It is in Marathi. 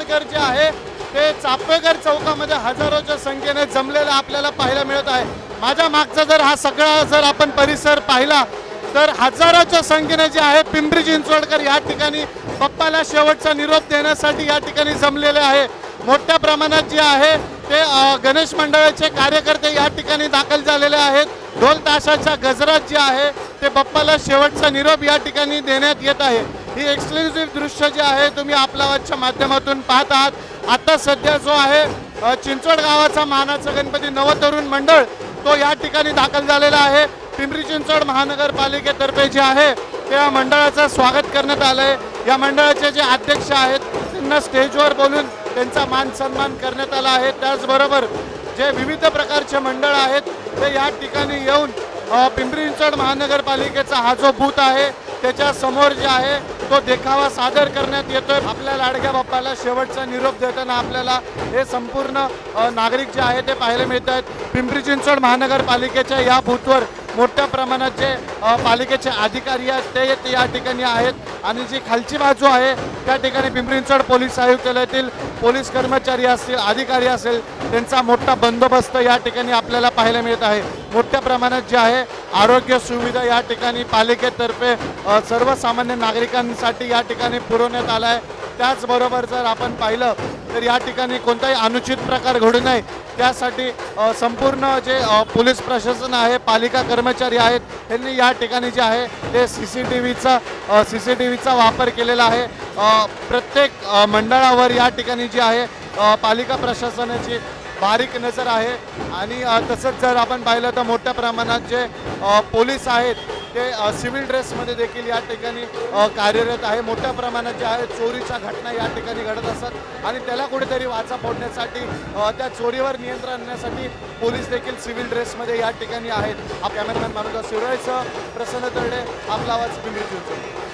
पिंपरी जे आहे ते चापेकर चौकामध्ये हजारोच्या संख्येने जमलेलं आपल्याला पाहायला मिळत आहे. माझ्या मागचा जर हा सगळा जर आपण परिसर पाहिला तर हजारोच्या संख्येने जे आहे पिंपरी चिंचवडकर या ठिकाणी बाप्पाला शेवटचा निरोप देण्यासाठी या ठिकाणी जमलेले आहे. मोठ्या प्रमाणात जे आहे ते गणेश मंडळाचे कार्यकर्ते या ठिकाणी दाखल झालेले आहेत. ढोल ताशाच्या गजरात जे आहे ते बाप्पाला शेवटचा निरोप या ठिकाणी देण्यात येत आहे. ही एक्सक्लुझिव्ह दृश्य जे आहे तुम्ही आपल्या माध्यमातून पाहत आहात. आता सध्या जो आहे चिंचवड गावाचा मानाचा गणपती नवतरुण मंडळ तो या ठिकाणी दाखल झालेला आहे. पिंपरी चिंचवड महानगरपालिकेतर्फे जे आहे त्या मंडळाचं स्वागत करण्यात आलं आहे या मंडळाचे जे अध्यक्ष आहेत त्यांना स्टेजवर बोलून त्यांचा मान सन्मान करण्यात आला आहे. त्याचबरोबर जे विविध प्रकारचे मंडळ आहेत ते या ठिकाणी येऊन पिंपरी चिंचवड महानगरपालिकेचा हा जो बूथ आहे त्याच्यासमोर जे आहे तो देखावा सादर करण्यात येतोय. आपल्या लाडक्या बाप्पाला शेवटचा निरोप देताना आपल्याला हे संपूर्ण नागरिक जे आहे ते पाहायला मिळत आहेत पिंपरी चिंचवड महानगरपालिकेच्या या बूथवर मोठ्या प्रमाणात जे पालिकेचे अधिकारी आहेत ते या ठिकाणी आहेत. आणि जी खालची बाजू आहे त्या ठिकाणी पिंपरी पोलीस आयुक्तालयातील पोलीस कर्मचारी असतील अधिकारी असेल त्यांचा मोठा बंदोबस्त या ठिकाणी आपल्याला पाहायला मिळत आहे. मोठ्या प्रमाणात जे आहे आरोग्य सुविधा या ठिकाणी पालिकेतर्फे सर्वसामान्य नागरिकांसाठी या ठिकाणी पुरवण्यात आला आहे. त्याचबरोबर जर आपण पाहिलं तर या ठिकाणी कोणताही अनुचित प्रकार घडू नये. त्यासाठी संपूर्ण जे पोलीस प्रशासन आहे पालिका कर्मचारी आहेत त्यांनी या ठिकाणी जे आहे ते सी सी टी व्हीचा सी सी टी व्हीचा वापर केलेला आहे. प्रत्येक मंडळावर या ठिकाणी जी आहे पालिका प्रशासनाची बारीक नजर आहे. आणि तसंच जर आपण पाहिलं तर मोठ्या प्रमाणात जे पोलीस आहेत ते सिव्हिल ड्रेसमध्ये देखील या ठिकाणी कार्यरत आहे. मोठ्या प्रमाणात जे आहे चोरीच्या घटना या ठिकाणी घडत असतात. आणि त्याला कुठेतरी वाचा फोडण्यासाठी त्या चोरीवर नियंत्रण आणण्यासाठी पोलीस देखील सिव्हिल ड्रेसमध्ये या ठिकाणी आहेत. आप कॅमेरामॅन मानुदा शिवरायचं प्रसन्न तरडे आपला आवाज पिंपरी चिंचवड.